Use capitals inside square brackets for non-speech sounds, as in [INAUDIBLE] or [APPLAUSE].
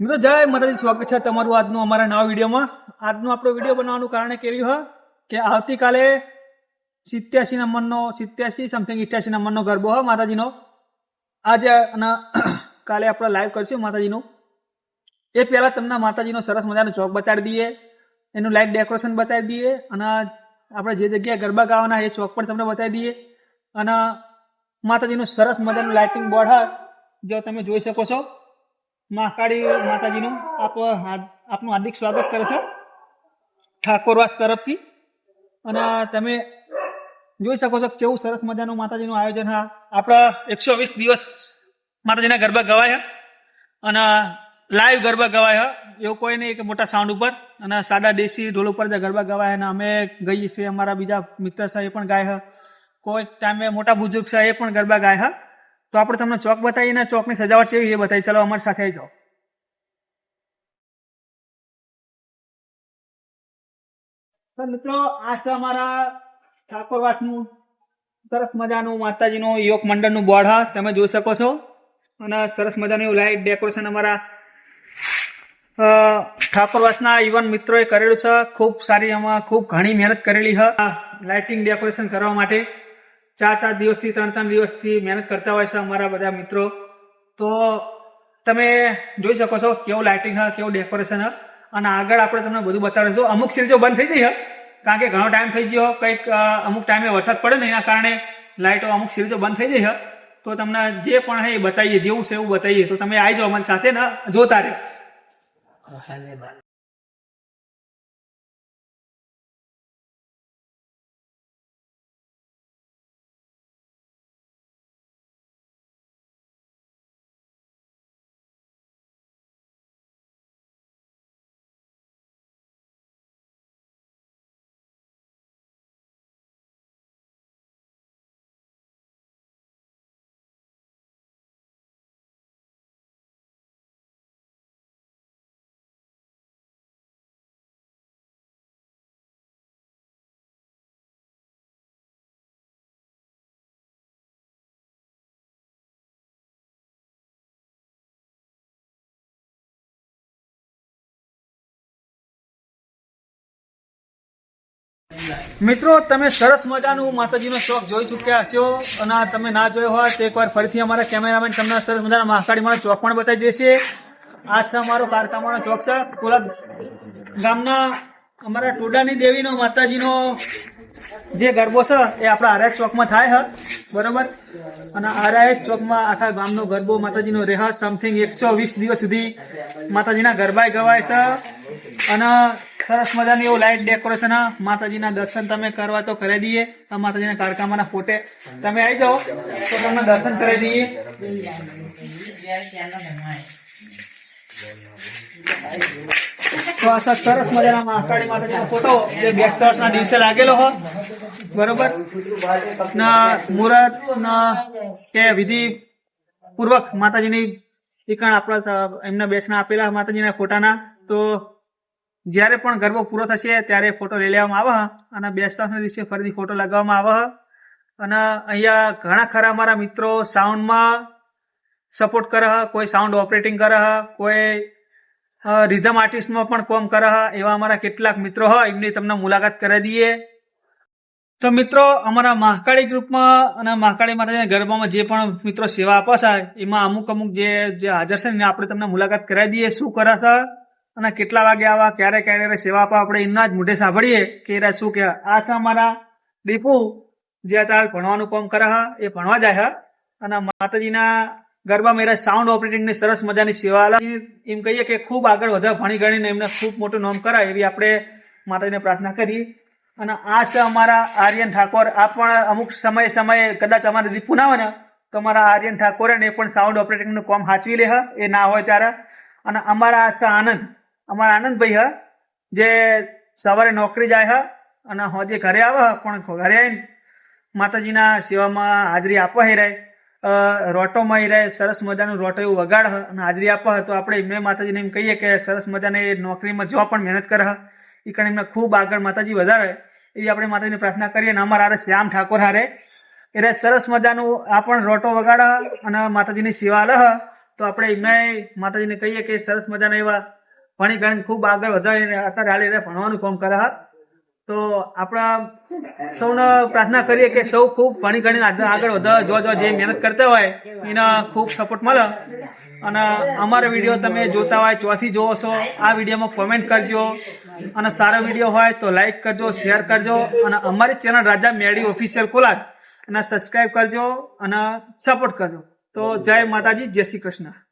મિત્રો, જય માતાજી, સ્વાગત છે તમારું આજનું અમારા નવા વિડીયોમાં. આજનો આપણો વીડિયો બનાવવાનું કારણ એ કેવું હ કે આવતીકાલે સિત્યાસી નંબરનો, સિત્યાસી સમથિંગ ઇઠ્યાસી નંબરનો ગરબો હોય માતાજીનો. આજે અને [CLEARS THROAT] કાલે આપણે લાઈવ કરશું માતાજીનું. એ પહેલાં તમને માતાજીનો સરસ મજાનો ચોક બતાડી દઈએ, એનું લાઇટ ડેકોરેશન બતાવી દઈએ, અને આપણે જે જગ્યાએ ગરબા ગાવાના એ ચોક પણ તમને બતાવી દઈએ. અને માતાજીનું સરસ મજાનું લાઇટિંગ બોર્ડ હ જો તમે જોઈ શકો છો. મહાકાળી માતાજીનું આપ આપનું હાર્દિક સ્વાગત કરે છે ઠાકોરવાસ તરફથી. અને તમે જોઈ શકો છો કેવું સરસ મજાનું માતાજીનું આયોજન હા આપણા એકસો વીસ દિવસ માતાજીના ગરબા ગવાય. અને લાઈવ ગરબા ગવાય. એવું કોઈ નહીં કે મોટા સાઉન્ડ ઉપર. અને સાદા દેશી ઢોલ ઉપર જે ગરબા ગવાય અને અમે ગઈએ છીએ અમારા બીજા મિત્ર સાહેબ પણ ગાય. કોઈ ટાઈમે મોટા બુજુર્ગ સાહેબ પણ ગરબા ગાય. હ તો આપણે તમને ચોક બતાવીને ચોકની સજાવટ કેવી એ બતાવી ચલો અમારી સાથે આવી જાઓ મિત્રો, આ છે અમારા ઠાકોરવાસનું સરસ મજાનું માતાજીનું યોગ મંડળનું બોર્ડ, હા, તમે જોઈ શકો છો. અને સરસ મજાનું લાઇટ ડેકોરેશન અમારા ઠાકોરવાસના યુવાન મિત્રોએ કરેલું છે. ખૂબ સારી એમાં ખૂબ ઘણી મહેનત કરેલી છે લાઇટિંગ ડેકોરેશન કરવા માટે. ચાર ચાર દિવસથી, ત્રણ ત્રણ દિવસથી મહેનત કરતા હોય છે અમારા બધા મિત્રો. તો તમે જોઈ શકો છો કેવું લાઇટિંગ હ, કેવું ડેકોરેશન હ. અને આગળ આપણે તમને બધું બતાવીશું અમુક સિરીઝો બંધ થઈ ગઈ હ, કારણ કે ઘણો ટાઈમ થઈ ગયો. કંઈક અમુક ટાઈમે વરસાદ પડે ને એના કારણે લાઇટો અમુક સિરીઝો બંધ થઈ ગઈ હ. તો તમને જે પણ હે એ બતાવીએ, જેવું છે એવું બતાવીએ. તો તમે આવી જાઓ અમારી સાથે ને, જોતા રહે. મિત્રો, તમે સરસ મજાનું માતાજીનો શોખ જોઈ ચૂક્યા હશો અને તમે ના જોયો હોય તો એકવાર ફરીથી અમારા કેમેરામેન તમને સરસ મજાના મહાકાળી માનો ચોક પણ બતાવી દેશે આ છે અમારો કારકામાનો ચોક છે. કોલા ગામના અમારા ટોડાની દેવીનો માતાજીનો જે ગરબો છે એ આપણા આરાય ચોકમાં થાય હ બરોબર અને આરાય ચોકમાં આખા ગામનો ગરબો માતાજીનો રહે સમથિંગ એકસો વીસ દિવસ સુધી માતાજીના ગરબાય ગવાય છે અને સરસ મજાની એવું લાઇટ ડેકોરેશન માતાજીના દર્શન તમે કરવા તો કરી દઈએ માતાજીના કારકામાના ફોટે તમે આવી જાઓ તો તમને દર્શન કરી દઈએ તો આ સર- સરસ મજાના મહાકાળી માતાજીનો ફોટો જે બેસતા વર્ષના દિવસે લાગેલો હો. બરોબર? ના મુહૂર્ત ના, કે વિધિ પૂર્વક માતાજીની ઠીકાણ આપણા એમના બેસના આપેલા માતાજીના ફોટાના તો જ્યારે પણ ગરબો પૂરો થશે ત્યારે ફોટો લઈ લેવામાં આવે. અને બેસતાના દિવસે ફરીથી ફોટો લગાવવામાં આવે. અને અહીંયા ઘણા ખરા અમારા મિત્રો સાઉન્ડમાં સપોર્ટ કરે. કોઈ સાઉન્ડ ઓપરેટિંગ કરે. કોઈ રિધમ આર્ટિસ્ટમાં પણ કોમ કરે એવા અમારા કેટલાક મિત્રો હોય એમની તમને મુલાકાત કરાવી દઈએ. તો મિત્રો, અમારા મહાકાળી ગ્રુપમાં અને મહાકાળી માતાજીના ગરબામાં જે પણ મિત્રો સેવા આપે છે, એમાં અમુક અમુક જે હાજર છે ને, આપણે તમને મુલાકાત કરાવી દઈએ. શું કરે અને કેટલા વાગે આવા, ક્યારે ક્યારે સેવા આપવા આપણે એમના જ મોઢે સાંભળીએ કે એ શું કે. આ છે અમારા દીપુ, જે અત્યારે ભણવાનું કામ કરે એ ભણવા જાય અને માતાજીના ગરબા મેરા સાઉન્ડ ઓપરેટિંગની સરસ મજાની સેવા એમ કહીએ કે ખૂબ આગળ વધારે ભણી ગણીને એમને ખૂબ મોટું નામ કરાય એવી આપણે માતાજીને પ્રાર્થના કરીએ. અને આ છે અમારા આર્યન ઠાકોર. આ પણ અમુક સમયે સમયે કદાચ અમારે દીપુ ના તો અમારા આર્યન ઠાકોર ને પણ સાઉન્ડ ઓપરેટિંગનું કામ હાચવી લે એ ના હોય ત્યારે. અને અમારા આ છે આનંદ. અમારા આનંદભાઈ હ, જે સવારે નોકરી જાય હ, અને હોજે ઘરે આવે પણ ઘરે આવીને માતાજીના સેવામાં હાજરી આપવા હે રહે રોટોમાં એ સરસ મજાનું રોટો એવું વગાડ અને હાજરી આપવા તો આપણે એમને માતાજીને એમ કહીએ કે સરસ મજાને એ નોકરીમાં જવા પણ મહેનત કરે એ કારણ એમને ખૂબ આગળ માતાજી વધારે, એવી આપણે માતાજીને પ્રાર્થના કરીએ અને અમારા હારે શ્યામ ઠાકોર હારે, એટલે સરસ મજાનું આ પણ રોટો વગાડ અને માતાજીની સેવા લહ તો આપણે એમને માતાજીને કહીએ કે સરસ મજાના એવા ભણી ગણી ખૂબ આગળ વધારે અત્યારે હાલ ભણવાનું કામ કરે તો આપણા સૌને પ્રાર્થના કરીએ કે સૌ ખૂબ ભણી ગણીને આગળ આગળ વધારે જો જો જે મહેનત કરતા હોય, એને ખૂબ સપોર્ટ મળે. અને અમારો વીડિયો તમે જોતા હોય, ચોથી જોવો છો, આ વિડીયોમાં કોમેન્ટ કરજો. અને સારો વીડિયો હોય તો લાઈક કરજો શેર કરજો. અને અમારી ચેનલ રાજા મેડી ઓફિશિયલ કોલાજ. અને સબસ્ક્રાઈબ કરજો અને સપોર્ટ કરજો. તો જય માતાજી, જય શ્રી કૃષ્ણ.